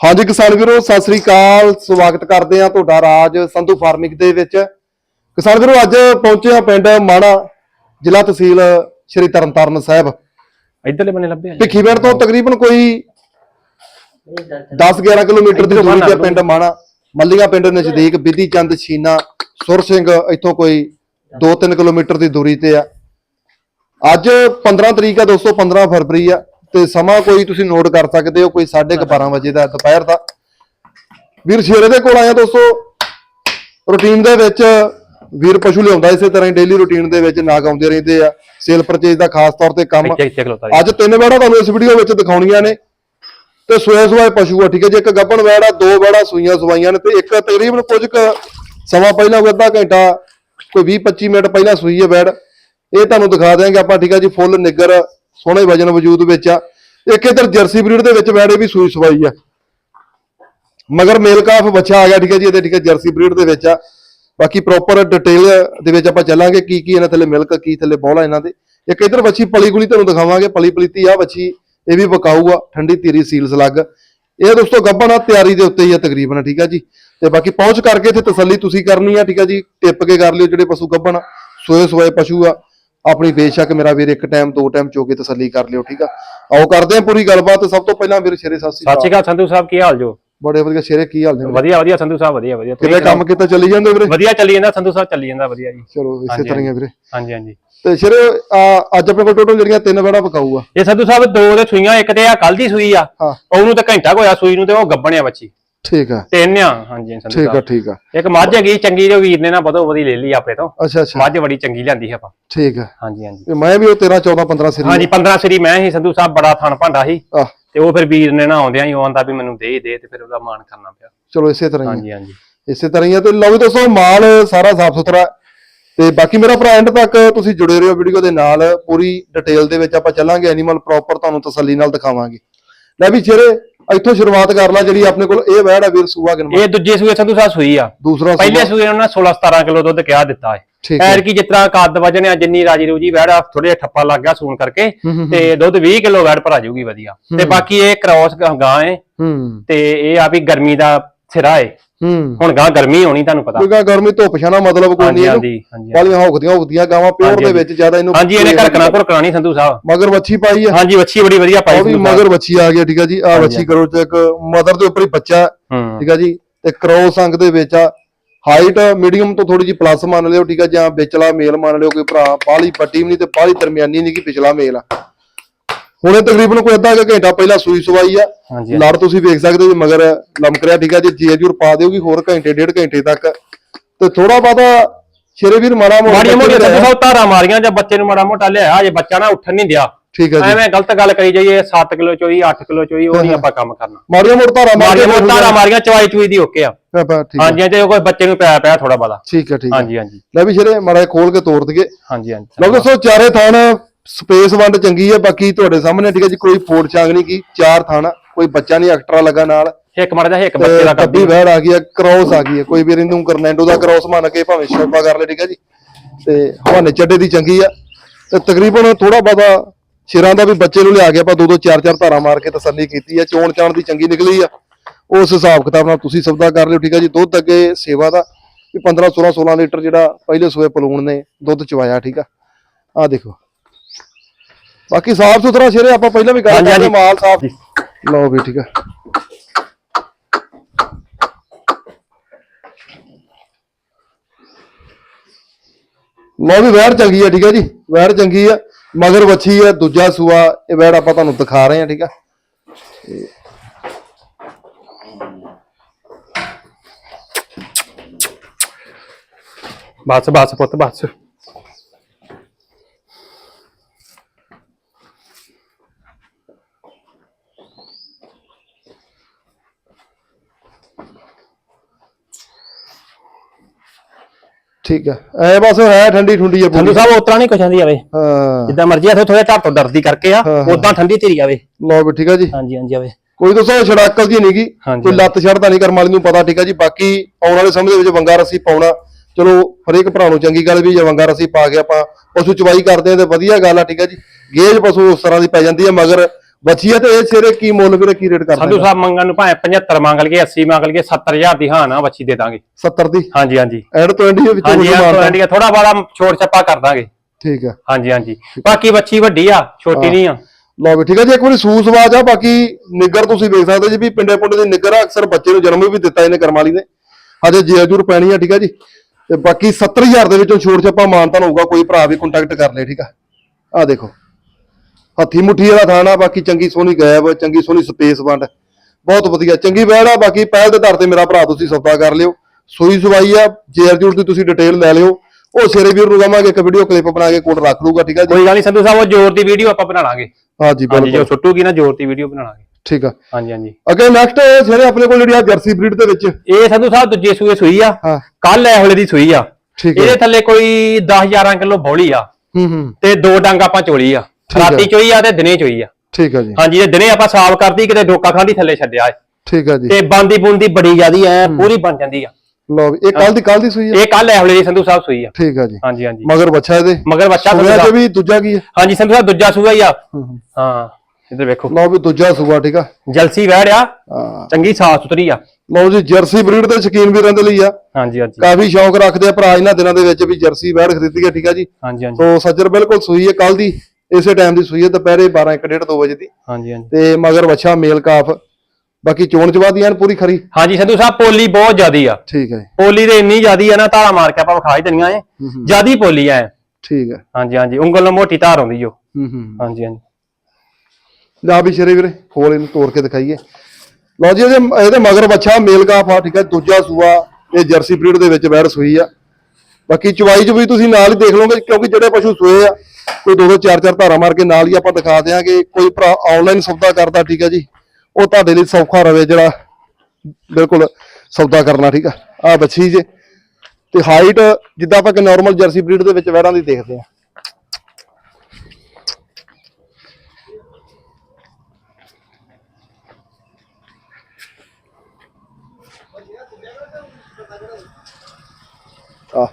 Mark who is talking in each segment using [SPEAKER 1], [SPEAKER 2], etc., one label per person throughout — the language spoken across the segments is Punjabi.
[SPEAKER 1] ਹਾਂਜੀ ਕਿਸਾਨ ਵੀਰੋ ਸਤਿ ਸ੍ਰੀ ਅਕਾਲ। ਸਵਾਗਤ ਕਰਦੇ ਆ ਤੁਹਾਡਾ ਰਾਜ ਸੰਧੂ ਫਾਰਮਿੰਗ ਦੇ ਵਿੱਚ। ਕਿਸਾਨ ਵੀਰੋ ਅੱਜ ਪਹੁੰਚੇ ਆ ਪਿੰਡ ਮਾਣਾ ਜ਼ਿਲ੍ਹਾ ਤਹਿਸੀਲ ਸ਼੍ਰੀ ਤਰਨਤਾਰਨ ਸਾਹਿਬ।
[SPEAKER 2] ਇਧਰਲੇ ਬੰਨੇ ਲੱਭਿਆ ਜੀ।
[SPEAKER 1] ਭਿੱਖੀਵਿੰਡ ਤੋਂ ਤਕਰੀਬਨ ਕੋਈ 10-11 ਕਿਲੋਮੀਟਰ ਦੀ ਦੂਰੀ ਤੇ ਪਿੰਡ ਮਾਣਾ। ਮੱਲੀਆਂ ਪਿੰਡ ਨਜ਼ਦੀਕ ਬਿੱਧੀ ਚੰਦ ਛੀਨਾ ਸੁਰ ਸਿੰਘ ਇੱਥੋਂ ਕੋਈ 2-3 ਕਿਲੋਮੀਟਰ ਦੀ ਦੂਰੀ ਤੇ ਆ। ਅੱਜ 15 ਤਰੀਕ ਆ ਦੋਸਤੋ 15 ਫਰਵਰੀ ਆ। ਤੇ ਸਮਾਂ ਕੋਈ ਤੁਸੀਂ ਨੋਟ ਕਰ ਸਕਦੇ ਹੋ ਕੋਈ 12:30 ਵਜੇ ਦਾ ਦੁਪਹਿਰ ਦਾ। ਵੀਰ ਸ਼ੇਰੇ ਦੇ ਕੋਲ ਆਇਆ ਦੋਸਤੋ ਰੂਟੀਨ ਦੇ ਵਿੱਚ ਵੀਰ ਪਸ਼ੂ ਲਿਆਉਂਦਾ ਇਸੇ ਤਰ੍ਹਾਂ ਹੀ ਡੇਲੀ ਰੂਟੀਨ ਦੇ ਵਿੱਚ ਨਾਗ ਆਉਂਦੇ ਰਹਿੰਦੇ ਆ ਸੇਲ ਪਰਚੇਜ ਦਾ ਖਾਸ ਤੌਰ ਤੇ ਕੰਮ। ਅੱਜ ਤਿੰਨ ਵੜਾ ਤੁਹਾਨੂੰ ਇਸ ਵੀਡੀਓ ਵਿੱਚ ਦਿਖਾਉਣੀਆਂ ਨੇ। ਤੇ ਸੋਏ ਸੋਏ ਪਸ਼ੂ ਆ ਠੀਕ ਹੈ ਜੀ ਇੱਕ ਗੱਭਣ ਵੜਾ ਦੋ ਵੜਾ ਸੂਈਆਂ ਸਵਾਈਆਂ ਨੇ ਤੇ ਇੱਕ ਤਕਰੀਬਨ ਕੁਝ ਕੁ ਸਮਾਂ ਪਹਿਲਾਂ ਕੋਈ ਅੱਧਾ ਘੰਟਾ ਕੋਈ 20 25 ਮਿੰਟ ਪਹਿਲਾਂ ਸੂਈ ਹੈ ਵੜ। ਇਹ ਤੁਹਾਨੂੰ ਦਿਖਾ ਦਿਆਂਗੇ ਆਪਾਂ ਠੀਕ ਹੈ ਜੀ ਫੁੱਲ ਨਿੱਗਰ ਸੋਹਣੇ ਵਜਨ ਵਜੂਦ ਵਿੱਚ ਆ। ਇੱਕ ਇਧਰ ਜਰਸੀ ਬਰੀਡ ਦੇ ਵਿੱਚ ਵੜੇ ਵੀ ਸੂਈ ਸਵਾਈ ਆ। ਮਗਰ ਮੇਲ ਕਾਫ ਬੱਚਾ ਆ ਗਿਆ ਠੀਕ ਹੈ ਜੀ ਇਹਦੇ ਠੀਕ ਹੈ ਜਰਸੀ ਬਰੀਡ ਦੇ ਵਿੱਚ ਆ। ਬਾਕੀ ਪ੍ਰੋਪਰ ਡਿਟੇਲ ਦੇ ਵਿੱਚ ਆਪਾਂ ਚੱਲਾਂਗੇ ਕੀ ਕੀ ਇਹਨਾਂ ਥੱਲੇ ਮਿਲਕ ਕੀ ਥੱਲੇ ਬੋਲਾ ਇਹਨਾਂ ਦੇ। ਇੱਕ ਇਧਰ ਬੱਚੀ ਪਲੀ ਗੁਲੀ ਤੁਹਾਨੂੰ ਦਿਖਾਵਾਂਗੇ ਪਲੀ ਪਲੀਤੀ ਆ ਬੱਚੀ ਇਹ ਵੀ ਬਕਾਊ ਆ ਠੰਡੀ ਤੀਰੀ ਸੀਲਸ ਲੱਗ ਇਹ ਦੋਸਤੋ ਗੱਭਣ ਆ ਤਿਆਰੀ ਦੇ ਉੱਤੇ ਹੀ ਆ ਤਕਰੀਬਨ ਠੀਕ ਆ ਜੀ। ਤੇ ਬਾਕੀ ਪਹੁੰਚ ਕਰਕੇ ਇੱਥੇ ਤਸੱਲੀ ਤੁਸੀਂ ਕਰਨੀ ਆ ਠੀਕ ਆ ਜੀ ਟਿੱਪ ਕੇ ਕਰ ਲਿਓ ਜਿਹੜੇ ਪਸ਼ੂ ਗੱਭਣ ਆ, ਸੋਏ ਸੋਏ ਪਸ਼ੂ ਆ। ਆਪਣੀ ਬੇਸ਼ੱਕ ਮੇਰਾ ਵੀਰ ਇੱਕ ਟਾਈਮ ਦੋ ਟਾਈਮ ਚੋ ਕੇ ਤਸੱਲੀ ਕਰ ਲਿਓ ਠੀਕ ਆ? ਆਓ ਕਰਦੇ ਆ ਪੂਰੀ ਗੱਲਬਾਤ। ਸਭ ਤੋਂ ਪਹਿਲਾਂ ਵੀਰ ਸ਼ੇਰੇ ਸਤਿ ਸ਼੍ਰੀ
[SPEAKER 2] ਸਤਿ ਸ਼੍ਰੀ
[SPEAKER 1] ਅਕਾਲ
[SPEAKER 2] ਸੰਧੂ ਸਾਹਿਬ ਕੀ ਹਾਲ ਜੋ?
[SPEAKER 1] ਬੜੇ ਵਧੀਆ ਸ਼ੇਰੇ ਕੀ ਹਾਲ ਨੇ?
[SPEAKER 2] ਵਧੀਆ ਵਧੀਆ ਸੰਧੂ ਸਾਹਿਬ ਵਧੀਆ ਵਧੀਆ।
[SPEAKER 1] ਕਿਵੇਂ ਕੰਮ ਕੀਤਾ ਚੱਲੀ ਜਾਂਦੇ ਵੀਰੇ?
[SPEAKER 2] ਵਧੀਆ ਚੱਲੀ ਜਾਂਦਾ ਸੰਧੂ ਸਾਹਿਬ ਚੱਲੀ ਜਾਂਦਾ ਵਧੀਆ ਜੀ।
[SPEAKER 1] ਚਲੋ ਇਸੇ ਤਰ੍ਹਾਂ ਹੀ ਆ ਵੀਰੇ।
[SPEAKER 2] ਹਾਂਜੀ ਹਾਂਜੀ।
[SPEAKER 1] ਤੇ ਸ਼ੇਰੇ ਅੱਜ ਆਪਣੇ ਕੋਲ ਟੋਟਲ ਜਿਹੜੀਆਂ ਤਿੰਨ ਵੜਾ ਪਕਾਊ ਆ
[SPEAKER 2] ਇਹ ਸੰਧੂ ਸਾਹਿਬ ਦੋ ਦੇ ਸੂਈਆਂ ਇੱਕ ਤੇ ਆ ਕੱਲ ਦੀ ਸੂਈ ਆ। ਉਹਨੂੰ ਤਾਂ ਘੰਟਾ ਹੋਇਆ ਸੂਈ ਨੂੰ ਤੇ ਉਹ ਗੱਬਣਿਆ ਬੱਚੀ।
[SPEAKER 1] ਠੀਕ ਆ।
[SPEAKER 2] ਤਿੰਨ ਆ ਹਾਂਜੀ ਸੰਧੂ
[SPEAKER 1] ਠੀਕ ਆ
[SPEAKER 2] ਸਾਹਿਬ
[SPEAKER 1] ਠੀਕ ਆ।
[SPEAKER 2] ਇੱਕ ਮੱਝ ਹੈਗੀ ਚੰਗੀ ਜੋ ਵੀਰ ਨੇ ਨਾ ਬਦੋ ਵਧੀ ਲੈ ਲਈ ਆਪਣੇ ਤੋਂ।
[SPEAKER 1] ਅੱਛਾ ਅੱਛਾ।
[SPEAKER 2] ਮੱਝ ਬੜੀ ਚੰਗੀ ਲਿਆਂਦੀ ਆਪਾਂ।
[SPEAKER 1] ਠੀਕ ਆ।
[SPEAKER 2] ਹਾਂਜੀ ਹਾਂਜੀ।
[SPEAKER 1] ਤੇ ਮੈਂ ਵੀ ਉਹ 13 14 15 ਸਿਰੀ।
[SPEAKER 2] ਹਾਂਜੀ 15 ਸਰੀ ਮੈਂ ਹੀ ਸੰਧੂ ਸਾਹਿਬ ਬੜਾ ਥਣ ਭਾਂਡਾ ਸੀ।
[SPEAKER 1] ਆ
[SPEAKER 2] ਤੇ ਉਹ ਫਿਰ ਵੀਰ ਨੇ ਨਾ ਆਉਂਦਿਆਂ ਹੀ ਉਹ ਆਂਦਾ ਵੀ ਮੈਨੂੰ ਦੇ ਹੀ ਦੇ ਤੇ ਫਿਰ ਉਹਦਾ ਮਾਣ ਕਰਨਾ ਪਿਆ।
[SPEAKER 1] ਚਲੋ ਇਸੇ ਤਰ੍ਹਾਂ ਹੀ ਆ।
[SPEAKER 2] ਹਾਂਜੀ ਹਾਂਜੀ।
[SPEAKER 1] ਇਸੇ ਤਰ੍ਹਾਂ ਹੀ ਆ। ਤੇ ਲਓ ਵੀ ਦੋਸਤੋ ਮਾਲ ਸਾਰਾ ਸਾਫ਼ ਸੁਥਰਾ। ਤੇ ਬਾਕੀ ਮੇਰਾ ਭਰਾ ਐਂਡ ਤੱਕ ਤੁਸੀਂ ਜੁੜੇ ਰਹੋ ਵੀਡੀਓ ਦੇ ਨਾਲ। ਪੂਰੀ ਡਿਟੇਲ ਦੇ ਵਿੱਚ ਆਪਾਂ ਚੱਲਾਂਗੇ। ਐਨੀਮਲ ਪ੍ਰੋਪਰ ਤੁਹਾਨੂੰ ਤਸੱਲੀ ਨਾਲ ਦਿਖਾਵਾਂਗੇ। ਲੈ ਵੀ ਚਿਹਰੇ ਇੱਥੋਂ ਸ਼ੁਰੂਆਤ ਕਰ ਲਾ ਜਿਹੜੀ ਆਪਣੇ ਕੋਲ ਇਹ ਵਹਿੜ ਆ ਵੀਰ ਸੂਆ ਗਨਮਾ
[SPEAKER 2] ਇਹ ਦੂਜੇ ਸੂਏ ਸੰਧੂ ਸਾਹਿਬ ਸੂਈ ਆ।
[SPEAKER 1] ਦੂਸਰਾ
[SPEAKER 2] ਪਹਿਲੇ ਸੂਏ ਉਹਨਾਂ 16 17 ਕਿਲੋ ਦੁੱਧ ਕਿਹਾ ਦਿੱਤਾ ਹੈ। ਐਰ ਕੀ ਤਰ੍ਹਾਂ ਕੱਦ ਵਜਨ ਆ ਜਿੰਨੀ ਰਾਜੀ ਰੂਜੀ ਵੈੜ ਥੋੜੇ ਜਿਹਾ ਠੱਪਾ ਲੱਗ ਗਿਆ ਸੂਣ ਕਰਕੇ ਤੇ ਦੁੱਧ 20 ਕਿਲੋ ਵੈੜ ਭਰਾ ਜਾਊਗੀ ਵਧੀਆ। ਤੇ ਬਾਕੀ ਇਹ ਕ੍ਰਾਸ ਗਾਂ ਹੂੰ। ਤੇ ਇਹ ਆ ਵੀ ਗਰਮੀ ਦਾ ਸਿਰਾ ਹੈ
[SPEAKER 1] ਹੂੰ।
[SPEAKER 2] ਹੁਣ ਗਾਂ ਗਰਮੀ ਹੋਣੀ ਤੁਹਾਨੂੰ ਪਤਾ।
[SPEAKER 1] ਕੋਈ ਗਾ ਗਰਮੀ ਧੁੱਪ ਛਾਣਾ ਮਤਲਬ ਕੋਈ ਨਹੀਂ
[SPEAKER 2] ਹਾਂਜੀ ਹਾਂਜੀ।
[SPEAKER 1] ਵਾਲੀਆਂ ਹੋਕਦੀਆਂ ਹੋਕਦੀਆਂ ਗਾਵਾਂ ਪਿਓਰ ਦੇ ਵਿੱਚ ਜ਼ਿਆਦਾ ਇਹਨੂੰ
[SPEAKER 2] ਹਾਂਜੀ ਇਹਨੇ ਘਰਕਣਾ ਘਰਕਣਾ ਨਹੀਂ ਸੰਧੂ ਸਾਹਿਬ।
[SPEAKER 1] ਮਗਰ ਵੱਛੀ ਪਾਈ ਆ।
[SPEAKER 2] ਹਾਂਜੀ ਵੱਛੀ ਬੜੀ ਵਧੀਆ ਪਾਈ ਸਾਹਿਬ।
[SPEAKER 1] ਮਗਰ ਵੱਛੀ ਆ ਗਿਆ ਠੀਕ ਆ ਜੀ। ਆ ਵੱਛੀ ਕਰੋ ਚੈੱਕ ਮਦਰ ਦੇ ਉੱਪਰ ਹੀ ਬੱਚਾ
[SPEAKER 2] ਹੂੰ।
[SPEAKER 1] ਠੀਕ ਆ ਜੀ। ਤੇ ਕ੍ਰੋਸ ਅੰਗ ਦੇ ਵਿੱਚ ਆ। ਹਾਈਟ ਮੀਡੀਅਮ ਤੋਂ ਥੋੜੀ ਜੀ ਪਲੱਸ ਮੰਨ ਲਿਓ ਠੀਕ ਆ। ਜਾਂ ਵਿਚਲਾ ਮੇਲ ਮੰਨ ਲਿਓ ਕੋਈ ਭਰਾ ਬਾਹਲੀ ਪੱਟੀ ਵੀ ਨਹੀਂ ਤੇ ਬਾਹਲੀ ਦਰਮਿਆਨੀ ਨਹੀਂ ਕਿ ਪਿਛਲਾ ਮੇਲ ਆ। ਹੁਣੇ ਤਕਰੀਬਨ ਕੋਈ ਅੱਧਾ ਕੁ ਘੰਟਾ ਪਹਿਲਾਂ ਸੂਈ ਸਵਾਈ ਆ।
[SPEAKER 2] ਹਾਂਜੀ
[SPEAKER 1] ਲੜ ਤੁਸੀਂ ਵੇਖ ਸਕਦੇ ਜੀ ਮਗਰ ਲਮਕ ਰਿਹਾ ਠੀਕ ਆ ਜੀ। ਜੇਜੂਰ ਪਾ ਦਿਓਗੀ ਹੋਰ ਘੰਟੇ ਡੇਢ ਘੰਟੇ ਤੱਕ। ਤੇ ਥੋੜਾ ਬਾਤਾ ਸ਼ੇਰੇ ਵੀਰ ਮਾੜਾ ਮੋਟਾ
[SPEAKER 2] ਮਾੜੀਆਂ
[SPEAKER 1] ਦਾ
[SPEAKER 2] ਸਾਹਿਬ ਧਾਰਾ ਮਾਰੀਆਂ ਜਾਂ ਬੱਚੇ ਨੂੰ ਮਾੜਾ ਮੋਟਾ ਲਿਆ ਜੇ ਬੱਚਾ ਨਾ ਉੱਠਣ ਨਹੀਂ ਦਿਆ।
[SPEAKER 1] ਠੀਕ ਆ ਜੀ।
[SPEAKER 2] ਐਵੇਂ ਗਲਤ ਗੱਲ ਕਰੀ ਜਾਈਏ 7 ਕਿਲੋ ਚੋਈ 8 ਕਿਲੋ ਚੋਈ ਉਹ ਨਹੀਂ ਆਪਾਂ ਕੰਮ ਕਰਨਾ।
[SPEAKER 1] ਮਾੜੀਆਂ ਮੋਟਾ ਧਾਰਾ ਮਾਰ
[SPEAKER 2] ਮਾਰੀਆਂ
[SPEAKER 1] ਕੇ
[SPEAKER 2] ਮੋਟਾ ਧਾਰਾ ਮਾਰੀਆਂ ਚਵਾਈ ਚੂਈ ਦੀ ਓਕੇ ਆ।
[SPEAKER 1] ਠੀਕ ਆ।
[SPEAKER 2] ਹਾਂਜੀ ਤੇ ਕੋਈ ਬੱਚੇ ਨੂੰ ਪਿਆ ਪਿਆ ਥੋੜਾ ਬਾਲਾ
[SPEAKER 1] ਠੀਕ ਆ ਠੀਕ ਆ।
[SPEAKER 2] ਹਾਂਜੀ ਹਾਂਜੀ।
[SPEAKER 1] ਲੈ ਵੀ ਸ਼ੇਰੇ ਮਾੜਾ ਜਿਹਾ ਖੋਲ ਕੇ ਤੋੜ ਦਈਏ।
[SPEAKER 2] ਹਾਂਜੀ ਹਾਂਜੀ।
[SPEAKER 1] ਲਓ ਦੋਸਤੋ ਚਾਰੇ ਥਾਣ ਸਪੇਸ ਵੰਡ ਚੰਗੀ ਹੈ ਬਾਕੀ ਤੁਹਾਡੇ ਸਾਹਮਣੇ ਠੀਕ ਹੈ ਜੀ ਕੋਈ ਫੋੜ ਚਾਂਗ ਨਹੀਂ ਕੀ ਚਾਰ ਥਾਣ ਆ, ਕੋਈ ਬੱਚਾ ਨਹੀਂ ਐਕਸਟਰਾ ਲੱਗਾ ਨਾਲ।
[SPEAKER 2] ਇੱਕ ਮੜ ਜਾ ਇੱਕ ਬੱਚੇ ਦਾ ਕਰਦੀ
[SPEAKER 1] ਵਹਿੜ ਆ। ਗਈ ਹੈ ਕ੍ਰੋਸ ਆ ਗਈ ਹੈ ਕੋਈ ਵੀ ਰਿੰਦੂ ਕਰਨੈਂਡੋ ਦਾ ਕ੍ਰੋਸ ਮੰਨ ਕੇ ਭਾਵੇਂ ਸ਼ੋਪਾ ਕਰ ਲੈ ਠੀਕ ਹੈ ਜੀ। ਤੇ ਹਵਾਨੇ ਚੱਡੇ ਦੀ ਚੰਗੀ ਆ। ਤੇ ਤਕਰੀਬਨ ਥੋੜਾ ਬਹੁਤਾ ਸ਼ੇਰਾਂ ਦਾ ਵੀ ਬੱਚੇ ਨੂੰ ਲਿਆ ਕੇ ਆਪਾਂ ਦੋ ਦੋ ਚਾਰ ਚਾਰ ਧਾਰਾਂ ਮਾਰ ਕੇ ਤਸੱਲੀ ਕੀਤੀ ਹੈ ਚੋਣ ਚਾਣ ਦੀ ਚੰਗੀ ਨਿਕਲੀ ਆ। ਉਸ ਹਿਸਾਬ ਕਿਤਾਬ ਨਾਲ ਤੁਸੀਂ ਸੌਦਾ ਕਰ ਲਿਓ ਠੀਕ ਹੈ ਜੀ। ਦੁੱਧ ਅੱਗੇ ਸੇਵਾ ਦਾ ਵੀ 15 16 16 ਲੀਟਰ ਜਿਹੜਾ ਪਹਿਲੇ ਸੂਏ ਪਲੂਣ ਨੇ ਦੁੱਧ ਚਵਾਇਆ ਠੀਕ ਆ। ਆ ਦੇਖੋ। ਬਾਕੀ ਸਾਫ਼ ਸੁਥਰਾ ਸ਼ੇਰੇ ਆਪਾਂ ਪਹਿਲਾਂ ਵੀ ਗੱਲ ਕਰਦੇ। ਮਾਲ ਸਾਫ਼ ਲਓ ਵੀ ਠੀਕ ਆ। ਲਓ ਵੀ ਵੈੜ ਚੰਗੀ ਆ ਠੀਕ ਆ ਜੀ। ਵੈੜ ਚੰਗੀ ਆ ਮਗਰ ਵੱਛੀ ਆ ਦੂਜਾ ਸੂਆ ਇਹ ਵੈੜ ਆਪਾਂ ਤੁਹਾਨੂੰ ਦਿਖਾ ਰਹੇ ਆ ਠੀਕ ਆ।
[SPEAKER 2] ਬਸ ਬਸ ਪੁੱਤ ਬਸ।
[SPEAKER 1] ਠੀਕ ਆ। ਐ ਬਸ ਹੈ ਠੰਡੀ ਠੁੰਡੀ ਆ ਪੂਰੀ।
[SPEAKER 2] ਸਾਹਿਬ ਉਤਰਾ ਨਹੀਂ ਕੁਛ ਆਂਦੀ ਆਵੇ
[SPEAKER 1] ਹਾਂ।
[SPEAKER 2] ਜਿੱਦਾਂ ਮਰਜ਼ੀ ਆ ਥੋੜੇ ਢੱਟ ਤੋਂ ਡਰਦੀ ਕਰਕੇ ਆ
[SPEAKER 1] ਹਾਂ, ਹਾਂ।
[SPEAKER 2] ਉਦਾਂ ਠੰਡੀ ਧੀਰੀ ਆਵੇ
[SPEAKER 1] ਲਓ ਵੀ ਠੀਕ ਆ ਜੀ।
[SPEAKER 2] ਹਾਂਜੀ ਹਾਂਜੀ ਆਵੇ
[SPEAKER 1] ਕੋਈ ਦੱਸੋ ਛੜਾਕਲ ਦੀ ਨਹੀਂਗੀ
[SPEAKER 2] ਹਾਂਜੀ।
[SPEAKER 1] ਕੋਈ ਲੱਤ ਛੜਦਾ ਨਹੀਂ ਕਰਮ ਵਾਲੀ ਨੂੰ ਪਤਾ ਠੀਕ ਆ ਜੀ। ਬਾਕੀ ਆਉਣ ਵਾਲੇ ਸਮੇਂ ਦੇ ਵਿੱਚ ਵੰਗਾ ਰੱਸੀ ਪਾਉਣਾ। ਚਲੋ ਹਰੇਕ ਭਰਾ ਨੂੰ ਚੰਗੀ ਗੱਲ ਵੀ ਜੇ ਵੰਗਾ ਰੱਸੀ ਪਾ ਕੇ ਆਪਾਂ ਪਸ਼ੂ ਚਵਾਈ ਕਰਦੇ ਆ ਤੇ ਵਧੀਆ ਗੱਲ ਆ ਠੀਕ ਆ ਜੀ। ਗੇਜ ਪਸ਼ੂ ਉਸ ਤਰ੍ਹਾਂ ਦੀ ਪੈ ਜਾਂਦੀ ਆ ਮਗਰ ਬੱਚੀ ਆ ਤੇ ਇਹ ਸਿਰੇ ਕੀ ਮੁੱਲ ਵੀਰੇ ਕੀ ਰੇਟ
[SPEAKER 2] ਸੰਧੂ
[SPEAKER 1] ਕਰਦਾ
[SPEAKER 2] ਸਾਹਿਬ ਮੰਗਣ ਨੂੰ ਭਾਵੇਂ 75 ਮੰਗ ਲਈਏ 80 ਮੰਗ ਲਈਏ 70000 ਦੀ ਹਾਂ ਨਾ ਬੱਚੀ ਦੇ ਦਾਂਗੇ।
[SPEAKER 1] 70 ਦੀ?
[SPEAKER 2] ਹਾਂਜੀ ਹਾਂਜੀ।
[SPEAKER 1] ਐਡ ਤੋਂ ਐਂਡੀ ਵਿੱਚ
[SPEAKER 2] ਹਾਂਜੀ
[SPEAKER 1] ਮਾਰਦਾ।
[SPEAKER 2] ਹਾਂਜੀ ਥੋੜਾ ਬਾਲਾ ਛੋੜ ਛੱਪਾ ਕਰ ਦਾਂਗੇ।
[SPEAKER 1] ਠੀਕ ਆ।
[SPEAKER 2] ਹਾਂਜੀ ਹਾਂਜੀ। ਬਾਕੀ ਬੱਚੀ ਵੱਡੀ ਆ ਛੋਟੀ ਨਹੀਂ ਆ।
[SPEAKER 1] ਲਓ ਵੀ ਠੀਕ ਹੈ ਜੀ ਇੱਕ ਵਾਰੀ ਸੂਸ ਆਵਾਜ਼ ਆ ਬਾਕੀ ਨਿੱਗਰ ਤੁਸੀਂ ਵੇਖ ਸਕਦੇ ਜੀ ਵੀ ਪਿੰਡੇ ਪੁੰਡੇ ਦੀ ਨਿੱਗਰ ਆ ਅਕਸਰ ਬੱਚੇ ਨੂੰ ਜਨਮ ਵੀ ਦਿੱਤਾ ਇਹਨੇ ਕਰਮ ਵਾਲੀ ਨੇ। ਹਜੇ ਜੇਜੂਰ ਪੈਣੀ ਆ ਠੀਕ ਆ ਜੀ। ਤੇ ਬਾਕੀ 70000 ਦੇ ਵਿੱਚੋਂ ਛੋੜ ਛੱਪਾ ਮਾਨਤਾਨ ਹੋਊਗਾ ਕੋਈ ਭਰਾ ਵੀ ਕੰਟੈਕਟ ਕਰ ਲੇ ਠੀਕ ਆ। ਆ ਦੇਖੋ। ਹੱਥੀ ਮੁੱਠੀ ਵਾਲਾ ਥਾਣਾ ਬਾਕੀ ਚੰਗੀ ਸੋਹਣੀ ਗਾਇਬ ਚੰਗੀ ਸੋਹਣੀ ਸਪੇਸ ਵੰਡ। ਬਹੁਤ ਵਧੀਆ ਚੰਗੀ ਆ ਬਾਕੀ ਪਹਿਲ ਦੇ ਆਧਾਰ ਤੇ ਮੇਰਾ ਭਰਾ ਤੁਸੀਂ ਸੌਦਾ ਕਰ ਲਿਓ। ਸੂਈ ਸਵਾਈ ਆ ਜੇਆਰਜੂਰ ਦੀ ਤੁਸੀਂ ਡਿਟੇਲ ਲੈ ਲਿਓ। ਉਹ ਸਿਰੇ ਵੀਰ ਨੂੰ ਕਹਾਂਗੇ ਇੱਕ ਵੀਡੀਓ ਕਲਿੱਪ ਬਣਾ ਕੇ ਕੋਲ ਰੱਖ ਲੂਗਾ ਠੀਕ ਆ ਜੀ?
[SPEAKER 2] ਕੋਈ ਗੱਲ ਨਹੀਂ ਸੰਧੂ ਸਾਹਿਬ ਉਹ ਜ਼ੋਰ ਦੀ ਵੀਡੀਓ ਆਪਾਂ ਬਣਾ ਲਾਂਗੇ।
[SPEAKER 1] ਹਾਂਜੀ
[SPEAKER 2] ਹਾਂਜੀ ਜੋ
[SPEAKER 1] ਬਿਲਕੁਲ
[SPEAKER 2] ਸੁੱਟੂਗੀ ਨਾ ਜ਼ੋਰ ਦੀ ਵੀਡੀਓ ਬਣਾ ਲਾਂਗੇ।
[SPEAKER 1] ਠੀਕ ਆ।
[SPEAKER 2] ਹਾਂਜੀ ਹਾਂਜੀ।
[SPEAKER 1] ਅੱਗੇ ਨੈਕਸਟ ਜਿਹੜੇ ਆਪਣੇ ਕੋਲ ਜਿਹੜੀ ਆ ਜਰਸੀ ਬਰੀਡ ਦੇ ਵਿੱਚ।
[SPEAKER 2] ਇਹ ਸੰਧੂ ਸਾਹਿਬ ਦੂਜੇ ਸੂਏ ਸੂਈ ਆ। ਕੱਲ ਐ ਹੋਲੇ ਦੀ ਸੂਈ ਆ। ਇਹਦੇ ਥੱਲੇ ਕੋਈ 10 11 ਕਿਲੋ ਬੌਲੀ ਆ।
[SPEAKER 1] ਹੂੰ ਹੂੰ।
[SPEAKER 2] ਤੇ ਦੋ ਡੰਗ ਆਪਾਂ ਚੋਲੀ ਆ।
[SPEAKER 1] ਹੈ।
[SPEAKER 2] ਰਾਤੀ ਚੋਈ ਆ ਤੇ ਦਿਨੇ ਚੋਈ ਆ।
[SPEAKER 1] ਠੀਕ ਆ ਜੀ।
[SPEAKER 2] ਹਾਂਜੀ ਇਹ ਦਿਨੇ ਆਪਾਂ ਸਾਫ਼ ਕਰਦੀ ਕਿਤੇ ਡੋਕਾ ਖਾਂਦੀ ਥੱਲੇ ਛੱਡਿਆ ਏ।
[SPEAKER 1] ਠੀਕ ਆ ਜੀ।
[SPEAKER 2] ਤੇ ਬੰਦੀ ਬੁੰਦੀ ਬੜੀ ਜਿਆਦੀ ਐ ਪੂਰੀ ਬਣ ਜਾਂਦੀ ਆ।
[SPEAKER 1] ਲਓ ਵੀ ਇਹ ਕੱਲ ਦੀ ਕੱਲ ਦੀ ਸੂਈ ਹੈ
[SPEAKER 2] ਇਹ ਕੱਲ ਐ ਹੋਲੇ ਦੀ ਸੰਧੂ ਸਾਹਿਬ ਸੂਈ ਆ।
[SPEAKER 1] ਠੀਕ ਆ ਜੀ।
[SPEAKER 2] ਹਾਂਜੀ ਹਾਂਜੀ।
[SPEAKER 1] ਮਗਰ ਬੱਚਾ ਇਹਦੇ?
[SPEAKER 2] ਮਗਰ ਬੱਚਾ
[SPEAKER 1] ਸੂਆ
[SPEAKER 2] ਸਾਹਿਬ।
[SPEAKER 1] ਵੀ ਦੂਜਾ ਕੀ ਹੈ
[SPEAKER 2] ਹਾਂਜੀ ਸੰਧੂ ਸਾਹਿਬ ਦੂਜਾ ਸੂਆ ਹੀ ਆ।
[SPEAKER 1] ਹੂੰ ਹੂੰ।
[SPEAKER 2] ਹਾਂ ਇੱਧਰ ਵੇਖੋ।
[SPEAKER 1] ਲਓ ਵੀ ਦੂਜਾ ਸੂਆ ਠੀਕ ਆ?
[SPEAKER 2] ਜਲਸੀ ਵਹਿੜਿਆ
[SPEAKER 1] ਹਾਂ।
[SPEAKER 2] ਚੰਗੀ ਸਾਫ਼ ਸੁਥਰੀ ਆ।
[SPEAKER 1] ਲਓ ਜੀ ਜਰਸੀ ਬਰੀਡ ਦੇ ਸ਼ਕੀਨ ਵੀਰਾਂ ਦੇ ਲਈ ਆ।
[SPEAKER 2] ਹਾਂਜੀ ਹਾਂਜੀ।
[SPEAKER 1] ਕਾਫੀ ਸ਼ੌਂਕ ਰੱਖਦੇ ਆ ਭਰਾ ਇਹਨਾਂ ਦਿਨਾਂ ਦੇ ਵਿੱਚ ਵੀ ਜਰਸੀ ਬੈੜ ਖਰੀਦੀਏ ਠੀਕ ਆ ਜੀ?
[SPEAKER 2] ਹਾਂਜੀ ਹਾਂਜੀ।
[SPEAKER 1] ਸੋ ਸੱਜਰ ਬਿਲਕੁਲ ਸੂਈ ਹੈ ਕੱਲ ਦੀ। ਇਸੇ ਟਾਈਮ ਦੀ ਸੂਈ ਹੈ ਦੁਪਹਿਰੇ 12 1 2 ਵਜੇ ਦੀ।
[SPEAKER 2] ਹਾਂਜੀ ਹਾਂਜੀ।
[SPEAKER 1] ਤੇ ਮਗਰ ਬੱਚਾ ਮੇਲ ਕਾਫ। ਬਾਕੀ ਚੋਣ ਚਵਾਦੀ ਐਨ ਪੂਰੀ ਖਰੀ?
[SPEAKER 2] ਹਾਂਜੀ ਸੰਧੂ ਸਾਹਿਬ ਪੋਲੀ ਬਹੁਤ ਜ਼ਿਆਦੀ ਆ।
[SPEAKER 1] ਠੀਕ ਹੈ
[SPEAKER 2] ਪੋਲੀ ਤੇ ਇੰਨੀ ਜ਼ਿਆਦੀ ਆ ਨਾ ਧਾਰਾ ਮਾਰ ਕੇ ਆਪਾਂ ਵਿਖਾ ਹੀ ਦੇਣੀਆਂ ਏ ਜ਼ਿਆਦੀ ਪੋਲੀ ਇਹ।
[SPEAKER 1] ਠੀਕ ਹੈ।
[SPEAKER 2] ਹਾਂਜੀ ਹਾਂਜੀ ਉਂਗਲ ਨੂੰ ਮੋਟੀ ਧਾਰ ਆਉਂਦੀ ਜੋ। ਹਾਂਜੀ ਹਾਂਜੀ।
[SPEAKER 1] ਲਾ ਵੀ ਸ਼ੇਰੇ ਵੀਰੇ ਖੋਲ ਇਹਨੂੰ ਤੋੜ ਕੇ ਦਿਖਾਈਏ। ਲਓ ਜੀ ਇਹਦੇ ਇਹਦੇ ਮਗਰ ਬੱਚਾ ਮੇਲ ਕਾਫ ਆ ਠੀਕ ਹੈ ਦੂਜਾ ਸੂਆ ਇਹ ਜਰਸੀ ਬਰੀਡ ਦੇ ਵਿੱਚ ਬੈੜ ਸੂਈ ਆ। ਬਾਕੀ ਚਵਾਈ ਚ ਵੀ ਤੁਸੀਂ ਨਾਲ ਹੀ ਦੇਖ ਲਓਗੇ, ਕਿਉਂਕਿ ਜਿਹੜੇ ਪਸ਼ੂ ਸੋਏ ਆ, ਕੋਈ ਦੋ ਦੋ, ਚਾਰ ਚਾਰ ਧਾਰਾ ਮਾਰ ਕੇ ਨਾਲ ਹੀ ਆਪਾਂ ਦਿਖਾ ਦਿਆਂਗੇ। ਕੋਈ ਭਰਾ ਆਨਲਾਈਨ ਸੌਦਾ ਕਰਦਾ, ਠੀਕ ਹੈ ਜੀ। ਉਹ ਤੁਹਾਡੇ ਲਈ ਸੌਖਾ ਰਵੇ ਜਿਹੜਾ, ਬਿਲਕੁਲ ਸੌਦਾ ਕਰਨਾ, ਠੀਕ ਆ। ਆ ਬੱਚੀ ਜੇ। ਤੇ ਹਾਈਟ ਜਿੱਦਾਂ ਆਪਾਂ ਕਿ ਨਾਰਮਲ ਜਰਸੀ ਬਰੀਡ ਦੇ ਵਿੱਚ ਵੈੜਾਂ ਦੀ ਦੇਖਦੇ ਆ। ਆ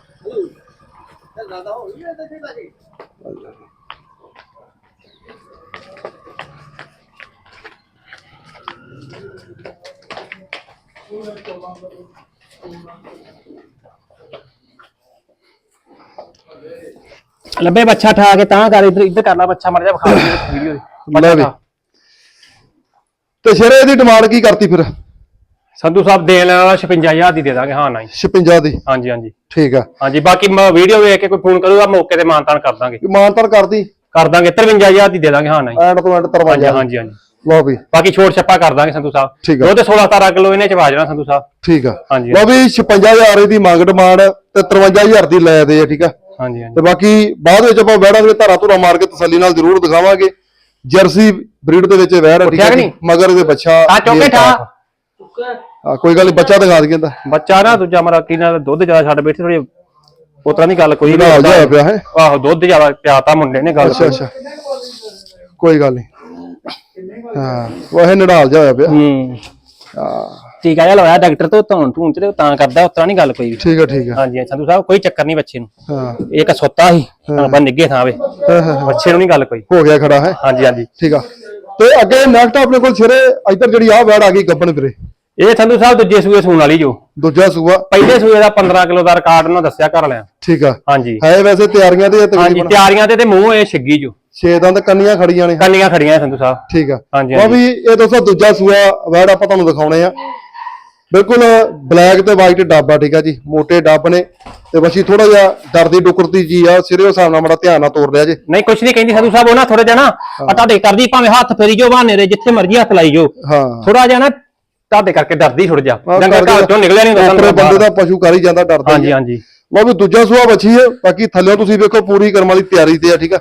[SPEAKER 2] ਲੱਭੇ ਬੱਚਾ ਠਾ ਕੇ ਤਾਂ ਕਰ ਇੱਧਰ ਇੱਧਰ ਕਰਨਾ ਬੱਚਾ ਮਰ ਜਾ ਵਿਖਾ ਵੀਡੀਓ
[SPEAKER 1] ਲੈ ਵੀ। ਤੇ ਸ਼ੇਰੇ ਦੀ ਡਿਮਾਂਡ ਕੀ ਕਰਤੀ ਫਿਰ?
[SPEAKER 2] ਸੰਧੂ ਸਾਹਿਬ ਦੇਣ ਵਾਲਾ 56000 ਦੀ ਦੇ ਦਾਂਗੇ। ਹਾਂ ਨਾ ਜੀ
[SPEAKER 1] 56 ਦੀ।
[SPEAKER 2] ਹਾਂਜੀ ਹਾਂਜੀ।
[SPEAKER 1] ਠੀਕ ਆ।
[SPEAKER 2] ਹਾਂਜੀ ਬਾਕੀ ਵੀਡੀਓ ਵੇਖ ਕੇ ਕੋਈ ਫੋਨ ਕਰੂਗਾ ਮੌਕੇ ਤੇ ਮਾਨਤਾਨ ਕਰ ਦਾਂਗੇ।
[SPEAKER 1] ਮਾਨਤਨ ਕਰਦੀ।
[SPEAKER 2] ਕਰ ਦਾਂਗੇ 53000 ਦੀ ਦੇ ਦਾਂਗੇ। ਹਾਂ ਨਾ ਜੀ
[SPEAKER 1] ਐਂਡ ਤੋਂ ਐਂਡ
[SPEAKER 2] ਹਾਂਜੀ ਹਾਂਜੀ ਹਾਂਜੀ।
[SPEAKER 1] ਲਓ ਵੀ।
[SPEAKER 2] ਬਾਕੀ ਛੋਟ ਛੱਪਾ ਕਰ ਦਾਂਗੇ ਸੰਧੂ ਸਾਹਿਬ।
[SPEAKER 1] ਠੀਕ ਆ।
[SPEAKER 2] ਦੁੱਧ 16 17 ਕਿਲੋ ਇਹਨੇ ਚ ਵਾ ਜਾਣਾ ਸੰਧੂ ਸਾਹਿਬ।
[SPEAKER 1] ਠੀਕ ਆ।
[SPEAKER 2] ਹਾਂਜੀ
[SPEAKER 1] ਲਓ ਵੀ 56000 ਦੀ ਮੰਗ ਡਿਮਾਂਡ ਤੇ 53000 ਦੀ ਲੈ ਦੇ ਆ ਠੀਕ ਆ।
[SPEAKER 2] ਹਾਂਜੀ ਹਾਂਜੀ।
[SPEAKER 1] ਤੇ ਬਾਕੀ ਬਾਅਦ ਵਿੱਚ ਆਪਾਂ ਵੈੜਾਂ ਦੇ ਧਾਰਾ ਧੁਰਾ ਮਾਰ ਕੇ ਤਸੱਲੀ ਨਾਲ ਜ਼ਰੂਰ ਦਿਖਾਵਾਂਗੇ। ਜਰਸੀ ਬਰੀਡ ਦੇ ਵਿੱਚ ਆ, ਠੀਕ
[SPEAKER 2] ਉੱਠਿਆ ਕਿ ਨਹੀਂ?
[SPEAKER 1] ਮਗਰ ਇਹਦੇ ਬੱਚਾ
[SPEAKER 2] ਆ ਚੌਕੇ ਠਾ
[SPEAKER 1] ਆ ਕੋਈ ਗੱਲ ਨਹੀਂ ਬੱਚਾ ਦਿਖਾ ਦਈਏ ਤਾਂ
[SPEAKER 2] ਬੱਚਾ ਨਾ ਦੂਜਾ ਮਰਾ ਕੀ ਨਾਲ ਦੁੱਧ ਜ਼ਿਆਦਾ ਛੱਡ ਬੈਠੇ ਥੋੜੀ ਉਤਰਾ ਦੀ ਗੱਲ ਕੋਈ
[SPEAKER 1] ਨਾਲ
[SPEAKER 2] ਨਹੀਂ
[SPEAKER 1] ਜਾਇਆ ਪਿਆ ਹੈ।
[SPEAKER 2] ਆਹੋ ਦੁੱਧ ਜ਼ਿਆਦਾ ਪਿਆਤਾ ਮੁੰਡੇ ਨੇ ਗੱਲ
[SPEAKER 1] ਅੱਛਾ ਅੱਛਾ। ਕੋਈ ਗੱਲ ਨਹੀਂ ਹਾਂ ਉਹ ਇਹ ਨੜਾਲ ਜਾ ਹੋਇਆ ਪਿਆ।
[SPEAKER 2] ਹੂੰ।
[SPEAKER 1] ਹਾਂ।
[SPEAKER 2] ਟੀਕਾ ਜਿਹਾ ਲਵਾਇਆ ਡਾਕਟਰ ਤੋਂ ਧੌਣ ਧੂਣ ਤੇ ਤਾਂ ਕਰਦਾ ਉਤਰਾ ਨਹੀਂ ਗੱਲ ਕੋਈ
[SPEAKER 1] ਠੀਕ ਆ ਠੀਕ ਆ।
[SPEAKER 2] ਹਾਂਜੀ ਸੰਧੂ ਸਾਹਿਬ ਕੋਈ ਚੱਕਰ ਨਹੀਂ ਬੱਚੇ ਨੂੰ।
[SPEAKER 1] ਹਾਂ।
[SPEAKER 2] ਇਹ ਇੱਕ ਸੁੱਤਾ ਸੀ ਆਪਾਂ ਨਿੱਗੇ ਥਾਂ ਵੇ।
[SPEAKER 1] ਹਾਂ, ਹਾਂ, ਹਾਂ।
[SPEAKER 2] ਬੱਚੇ ਨੂੰ ਨਹੀਂ ਗੱਲ ਕੋਈ।
[SPEAKER 1] ਹੋ ਗਿਆ ਖੜਾ ਹੈ।
[SPEAKER 2] ਹਾਂਜੀ ਹਾਂਜੀ।
[SPEAKER 1] ਠੀਕ ਆ। ਤੇ ਅੱਗੇ ਨੈਕਸਟ ਆਪਣੇ ਕੋਲ ਸਿਰੇ ਇੱਧਰ ਜਿਹੜੀ ਆ ਵੈੜ ਆ ਗਈ ਗੱਬਣ ਵੀਰੇ।
[SPEAKER 2] ਇਹ ਸੰਧੂ ਸਾਹਿਬ ਦੂਜੇ ਸੂਏ ਸੂਣ ਵਾਲੀ ਜੋ।
[SPEAKER 1] ਦੂਜਾ ਸੂਆ।
[SPEAKER 2] ਪਹਿਲੇ ਸੂਏ ਦਾ 15 ਕਿਲੋ ਦਾ ਰਿਕਾਰਡ ਉਹਨਾਂ ਦੱਸਿਆ ਘਰ ਵਾਲਿਆਂ।
[SPEAKER 1] ਠੀਕ ਆ।
[SPEAKER 2] ਹਾਂਜੀ।
[SPEAKER 1] ਹੈ ਵੈਸੇ ਤਿਆਰੀਆਂ ਤੇ
[SPEAKER 2] ਹਾਂਜੀ
[SPEAKER 1] ਤਕਰੀਬਨ।
[SPEAKER 2] ਤਿਆਰੀਆਂ ਤੇ ਤੇ ਮੂੰਹ ਇਹ ਛਿੱਗੀ ਜੋ।
[SPEAKER 1] ਛੇ ਦੰਦ ਕੰਨੀਆਂ ਖੜੀਆਂ ਨੇ।
[SPEAKER 2] ਕੰਨੀਆਂ ਖੜੀਆਂ ਸੰਧੂ ਸਾਹਿਬ।
[SPEAKER 1] ਠੀਕ ਆ।
[SPEAKER 2] ਹਾਂਜੀ,
[SPEAKER 1] ਉਹ ਵੀ ਇਹ ਦੋਸਤੋ ਦੂਜਾ ਸੂਆ ਵੈੜ ਆਪਾਂ ਤੁਹਾਨੂੰ ਦਿਖਾਉਣੇ ਆ। ਬਿਲਕੁਲ ਬਲੈਕ ਤੇ ਵਾਈਟ ਡੱਬ ਆ ਠੀਕ ਆ ਜੀ। ਮੋਟੇ ਡੱਬ ਨੇ। ਤੇ ਬਸੀ ਥੋੜਾ ਜਿਹਾ ਡਰਦੀ ਡੁਕਰਦੀ ਜੀ ਆ। ਸਿਰੇ ਹਿਸਾਬ ਨਾਲ ਬੜਾ ਧਿਆਨ ਨਾਲ ਤੋਰ ਲਿਆ ਜੇ।
[SPEAKER 2] ਨਹੀਂ ਕੁਛ ਨਹੀਂ ਕਹਿੰਦੀ ਸੰਧੂ ਸਾਹਿਬ ਉਹ ਨਾ ਥੋੜਾ ਜਿਹਾ ਨਾ ਆ ਤੁਹਾਡੇ ਕਰਦੀ ਭਾਵੇਂ ਹੱਥ ਫੇਰੀ ਜੋ ਬਹਾਨੇ ਦੇ ਜਿੱਥੇ ਮਰਜ਼ੀ ਹੱਥ ਲਾਈ ਜੋ।
[SPEAKER 1] ਹਾਂ।
[SPEAKER 2] ਥੋੜਾ ਜਿਹਾ ਨਾ ਤੁਹਾਡੇ ਕਰਕੇ ਡਰਦੀ ਥੋੜਾ ਜਿਹਾ
[SPEAKER 1] ਆਹ
[SPEAKER 2] ਡੰਗਰ
[SPEAKER 1] ਕਰਦੇ
[SPEAKER 2] ਘਰ ਚੋਂ ਨਿਕਲਿਆ ਨਹੀਂ ਹੁੰਦਾ
[SPEAKER 1] ਬੰਦੇ ਦਾ ਪਸ਼ੂ ਕਰ ਹੀ ਜਾਂਦਾ ਡਰਦਾ
[SPEAKER 2] ਹਾਂਜੀ
[SPEAKER 1] ਹੀ।
[SPEAKER 2] ਹਾਂਜੀ।
[SPEAKER 1] ਲਓ ਵੀ ਦੂਜਾ ਸੂਆ ਬੱਚੀ ਹੈ ਬਾਕੀ ਥੱਲੇ ਤੁਸੀਂ ਵੇਖੋ ਪੂਰੀ ਕਰਮ ਵਾਲੀ ਤਿਆਰੀ ਤੇ ਆ ਠੀਕ ਆ?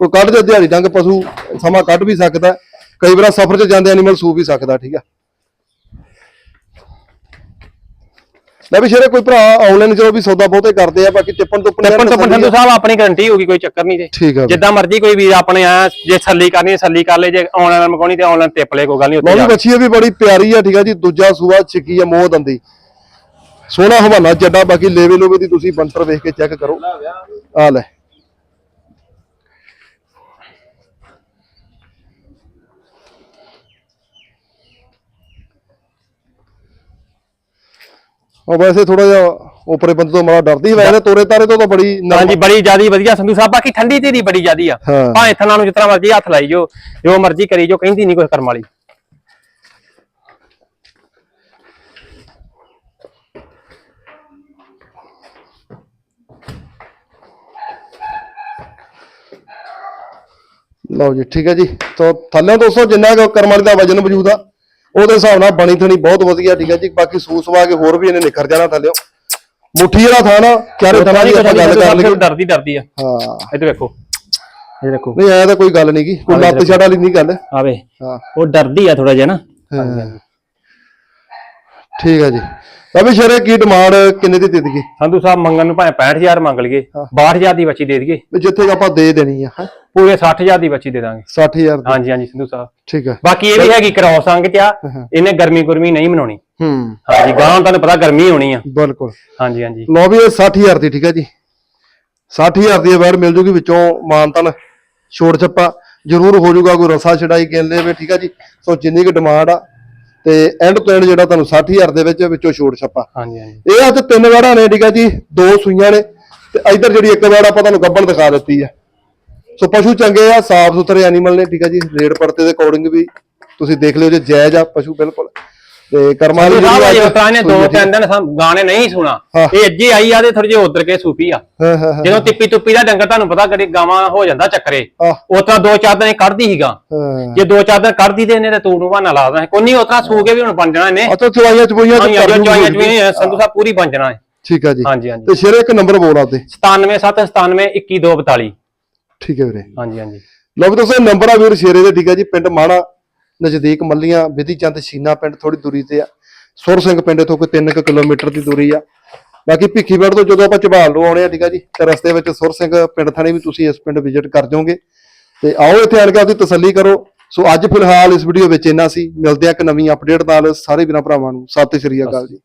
[SPEAKER 1] ਕੋਈ ਕੱਢ ਦੇ ਦਿਹਾੜੀ ਡੰਗ ਪਸ਼ੂ ਸਮਾਂ ਕੱਢ ਵੀ ਸਕਦਾ ਹੈ। ਕਈ ਵਾਰ ਸਫ਼ਰ 'ਚ ਜਾਂਦੇ ਐਨੀਮਲ ਸੂ ਵੀ ਸਕਦਾ ਠੀਕ ਆ? ਲੈ ਵੀ ਸ਼ੇਰੇ ਕੋਈ ਭਰਾ ਆਨਲਾਈਨ ਚਲੋ ਵੀ ਸੌਦਾ ਬਹੁਤੇ ਕਰਦੇ ਆ ਬਾਕੀ ਟਿੱਪਣ ਤੋਂ
[SPEAKER 2] ਟੱਪਣ ਟੱਪਣ ਸੰਧੂ ਸਾਹਿਬ ਆਪਣੀ ਗਾਰੰਟੀ ਹੋਗੀ ਕੋਈ ਚੱਕਰ ਨਹੀਂ ਤੇ
[SPEAKER 1] ਠੀਕ ਆ
[SPEAKER 2] ਜਿੱਦਾਂ ਮਰਜ਼ੀ ਕੋਈ ਵੀਰ ਆਪਣੇ ਆ ਜੇ ਛੱਲੀ ਕਰਨੀ ਹੈ, ਛੱਲੀ ਕਰ ਲੈ ਜੇ ਆਨਲਾਈਨ ਮੰਗਾਉਣੀ ਤੇ ਆਨਲਾਈਨ ਟਿੱਪ ਲੈ ਕੋਈ ਗੱਲ ਨਹੀਂ ਜਾ ਕੇ।
[SPEAKER 1] ਬੱਚੀ ਇਹ ਵੀ ਬੜੀ ਪਿਆਰੀ ਆ ਠੀਕ ਆ ਜੀ ਦੂਜਾ ਸੂਆ ਛਿੱਕੀ ਆ ਮੋਹ ਦੰਦੀ। ਸੋਹਣਾ ਹਵਾਨਾ ਜੱਡਾ ਬਾਕੀ ਲੇਵੇ ਲੋਵੇ ਦੀ ਤੁਸੀਂ ਬੰਤਰ ਵੇਖ ਕੇ ਚੈੱਕ ਕਰੋ। ਆ ਲੈ। ਉਹ ਵੈਸੇ ਥੋੜਾ ਜਿਹਾ ਉਪਰੇ ਬੰਦੇ ਤੋਂ ਮਾੜਾ ਡਰਦੀ ਵੈਸੇ ਤੋਰੇ ਤਾਰੇ ਤੋਂ ਤਾਂ ਬੜੀ
[SPEAKER 2] ਹਾਂਜੀ ਬੜੀ ਜਿਆਦੀ ਵਧੀਆ ਸੰਧੂ ਸਾਹਿਬ ਬਾਕੀ ਠੰਡੀ ਤੇਰੀ ਬੜੀ ਜਿਆਦੀ ਆ। ਭਾਵੇਂ ਥਣਾ ਨੂੰ ਜਿਤਨਾ ਮਰਜ਼ੀ ਹੱਥ ਲਾਈ ਜੋ ਜੋ ਮਰਜ਼ੀ ਕਰੀ ਜੋ ਕਹਿੰਦੀ ਨਹੀਂ ਕੁਝ ਕਰਮ ਵਾਲੀ।
[SPEAKER 1] ਲਓ ਜੀ ਠੀਕ ਹੈ ਜੀ। ਤੋਂ ਥੱਲੇ ਦੋਸਤੋ ਜਿੰਨਾ ਕੁ ਕਰਮ ਵਾਲੀ ਦਾ ਵਜਨ ਵਜੂਦ ਆ। ਉਹਦੇ ਹਿਸਾਬ ਨਾਲ ਬਣੀ ਥਣੀ ਬਹੁਤ ਵਧੀਆ ਠੀਕ ਹੈ ਜੀ। ਬਾਕੀ ਸੂਸ ਵਾ ਕੇ ਹੋਰ ਵੀ ਇਹਨੇ ਨਿਖਰ ਜਾਣਾ ਥੱਲੇ। ਮੁੱਠੀ ਵਾਲਾ ਥਾਣਾ ਚਾਰੇ ਥਾਣਾ ਦੀ ਆਪਾਂ ਗੱਲ ਕਰ ਲਈਏ।
[SPEAKER 2] ਡਰਦੀ ਡਰਦੀ ਆ।
[SPEAKER 1] ਹਾਂ।
[SPEAKER 2] ਇਹ ਤੇ ਵੇਖੋ। ਇਹ ਦੇਖੋ।
[SPEAKER 1] ਨਹੀਂ ਐ ਤਾਂ ਕੋਈ ਗੱਲ ਨਹੀਂ ਗੀ। ਕੋਈ ਲੱਤ ਛੜ ਵਾਲੀ ਨਹੀਂ ਗੱਲ।
[SPEAKER 2] ਆਵੇ।
[SPEAKER 1] ਹਾਂ।
[SPEAKER 2] ਉਹ ਡਰਦੀ ਆ ਥੋੜਾ ਜਿਹਾ ਨਾ।
[SPEAKER 1] ਠੀਕ ਹੈ ਜੀ। ਵੀ ਸ਼ਰੇ ਕੀ ਡਿਮਾਂਡ ਕਿੰਨੇ ਦੀ ਦੇ ਦਈਏ?
[SPEAKER 2] ਸੰਧੂ ਸਾਹਿਬ ਮੰਗਣ ਨੂੰ ਭਾਵੇਂ 65000 ਮੰਗ ਲਈਏ 62000 ਦੀ ਬੱਚੀ ਦੇ ਦਈਏ।
[SPEAKER 1] ਵੀ ਜਿੱਥੇ ਆਪਾਂ ਦੇ ਦੇਣੀ ਆ ਹੈਂ?
[SPEAKER 2] ਪੂਰੇ 60000 ਦੀ ਬੱਚੀ ਦੇ ਦਾਂਗੇ।
[SPEAKER 1] 60000 ਦੀ।
[SPEAKER 2] ਹਾਂਜੀ ਹਾਂਜੀ ਸੰਧੂ ਸਾਹਿਬ।
[SPEAKER 1] ਠੀਕ ਹੈ
[SPEAKER 2] ਬਾਕੀ ਇਹ ਵੀ ਹੈਗੀ ਕ੍ਰੋਸ ਅੰਗ ਚ ਆ ਇਹਨੇ ਗਰਮੀ ਗੁਰਮੀ ਨਹੀਂ ਮਨਾਉਣੀ।
[SPEAKER 1] ਹੂੰ।
[SPEAKER 2] ਹਾਂਜੀ ਗਾਂ ਤੁਹਾਨੂੰ ਪਤਾ ਗਰਮੀ ਹੋਣੀ ਆ।
[SPEAKER 1] ਬਿਲਕੁਲ।
[SPEAKER 2] ਹਾਂਜੀ ਹਾਂਜੀ।
[SPEAKER 1] ਲਓ ਵੀ ਇਹ 60000 ਦੀ ਠੀਕ ਹੈ ਜੀ। 60000 ਦੀ ਵੈਰ ਮਿਲ ਜੂਗੀ ਵਿੱਚੋਂ ਮਾਨਤਨ ਛੋੜ ਛੱਪਾ ਜ਼ਰੂਰ ਹੋ ਜਾਊਗਾ ਕੋਈ ਰਸਾ ਛਡਾਈ ਕਹਿ ਲਵੇ ਠੀਕ ਹੈ ਜੀ। ਸੋ ਜਿੰਨੀ ਕੁ ਡਿਮਾਂਡ ਆ ਤੇ ਐਂਡ ਐਂਡ ਜਿਹੜਾ ਤੁਹਾਨੂੰ 60000 ਦੇ ਵਿੱਚ ਵਿੱਚੋਂ ਛੋੜ ਛੱਪਾ।
[SPEAKER 2] ਹਾਂਜੀ ਹਾਂਜੀ।
[SPEAKER 1] ਇਹ ਅੱਜ ਤਿੰਨ ਵੜਾ ਨੇ ਠੀਕ ਹੈ ਜੀ ਦੋ ਸੂਈਆਂ ਨੇ ਤੇ ਇਧਰ ਜਿਹੜੀ ਇੱਕ ਵੜਾ ਆਪਾਂ ਤੁਹਾਨੂੰ ਗੱਬਣ ਦਿਖਾ ਦਿੱਤੀ ਆ। ਸੋ ਪਸ਼ੂ ਚੰਗੇ ਆ ਸਾਫ਼ ਸੁਥਰੇ ਐਨੀਮਲ ਨੇ ਠੀਕ ਹੈ ਜੀ ਰੇਡ ਪੜਤੇ ਦੇ ਅਕੋਰਡਿੰਗ ਵੀ ਤੁਸੀਂ ਦੇਖ ਲਿਓ ਜੇ ਜਾਇਜ਼ ਆ ਪਸ਼ੂ ਬਿਲਕੁਲ। ਤੇ ਕਰਮਾਂ ਜਿਹੜੀ
[SPEAKER 2] ਸਾਹਿਬ
[SPEAKER 1] ਅੱਜ
[SPEAKER 2] ਉਤਰਾ ਨੇ ਦੋ
[SPEAKER 1] ਆ,
[SPEAKER 2] ਤਿੰਨ ਦਿਨ ਸਾਨੂੰ ਗਾਣੇ ਨਹੀਂ ਸੁਣਾ।
[SPEAKER 1] ਹਾਂ।
[SPEAKER 2] ਇਹ ਅੱਜੇ ਆਈ ਆ ਤੇ ਥੋੜੀ ਜਿਹੀ ਉਧਰ ਕੇ ਸੂਪੀ ਆ।
[SPEAKER 1] ਹਾਂ ਹਾਂ ਹਾਂ।
[SPEAKER 2] ਜਦੋਂ ਤਿੱਪੀ ਤੁੱਪੀ ਦਾ ਡੰਗਰ ਤੁਹਾਨੂੰ ਪਤਾ ਕਦੇ ਗਾਵਾਂ ਹੋ ਜਾਂਦਾ ਚੱਕਰੇ ਉਤਰਾ ਦੋ ਚਾਰ ਦਿਨ ਇਹ ਕੱਢਦੀ ਸੀਗਾ।
[SPEAKER 1] ਹਾਂ।
[SPEAKER 2] ਜੇ ਦੋ ਚਾਰ ਦਿਨ ਕੱਢਦੀ ਤੇ ਇਹਨੇ ਤੇ ਤੂੰ ਨੂੰ ਬਹਾਨਾ ਲਾ ਦੇਣਾ ਕੋਈ ਨਹੀਂ ਉਤਰਾ ਸੂ ਕੇ ਵੀ ਹੁਣ ਬਣ ਜਾਣਾ ਇਹਨੇ।
[SPEAKER 1] ਅੱਛਾ ਚਵਾਈਆਂ ਚਪੋਈਆਂ
[SPEAKER 2] ਹਾਂਜੀ ਹਾਂਜੀ ਜਵਾਈਆਂ ਜਵਾਈਆਂ ਸੰਧੂ ਸਾਹਿਬ ਪੂਰੀ ਬਣ ਜਾਣਾ ਹੈ
[SPEAKER 1] ਠੀਕ ਆ ਜੀ।
[SPEAKER 2] ਹਾਂਜੀ ਹਾਂਜੀ।
[SPEAKER 1] ਤੇ ਸ਼ੇਰੇ ਇੱਕ ਨੰਬਰ ਬੋਲ ਆਤੇ
[SPEAKER 2] 9779712242
[SPEAKER 1] ਠੀਕ ਹੈ ਵੀਰੇ।
[SPEAKER 2] ਹਾਂਜੀ ਹਾਂਜੀ।
[SPEAKER 1] ਲਓ ਵੀ ਦੋਸਤੋ ਨੰਬਰ ਆ ਵੀਰ ਸ਼ੇਰੇ ਦੇ ਠੀਕ ਹੈ ਜੀ ਪਿੰਡ ਮਾਣਾ। ਨਜ਼ਦੀਕ ਮੱਲੀਆਂ, ਵਿਧੀ ਚੰਦ, ਸ਼ੀਨਾ ਪਿੰਡ ਥੋੜੀ ਦੂਰੀ ਤੇ ਆ। ਸੁਰ ਸਿੰਘ ਪਿੰਡ ਤੋਂ ਕੋਈ 3 ਕਿਲੋਮੀਟਰ ਦੀ ਦੂਰੀ ਆ। ਬਾਕੀ ਭਿੱਖੀਵੜ ਤੋਂ ਜਦੋਂ ਆਪਾਂ ਝਬਾਲ ਨੂੰ ਆਉਣੇ ਆ, ਠੀਕ ਆ ਜੀ, ਤੇ ਰਸਤੇ ਵਿੱਚ ਸੁਰ ਸਿੰਘ ਪਿੰਡ ਥਾਣੇ ਵੀ ਤੁਸੀਂ ਇਸ ਪਿੰਡ ਵਿਜ਼ਿਟ ਕਰ ਜਾਓਗੇ। ਤੇ ਆਓ ਇੱਥੇ ਆਣ ਕੇ ਆਪਦੀ ਤਸੱਲੀ ਕਰੋ। ਸੋ ਅੱਜ ਫਿਲਹਾਲ ਇਸ ਵੀਡੀਓ ਵਿੱਚ ਇੰਨਾ ਸੀ। ਮਿਲਦੇ ਆ ਇੱਕ ਨਵੀਂ ਅਪਡੇਟ ਨਾਲ। ਸਾਰੇ ਵੀਰਾਂ ਭਰਾਵਾਂ ਨੂੰ ਸਤਿ ਸ਼੍ਰੀ ਅਕਾਲ ਜੀ।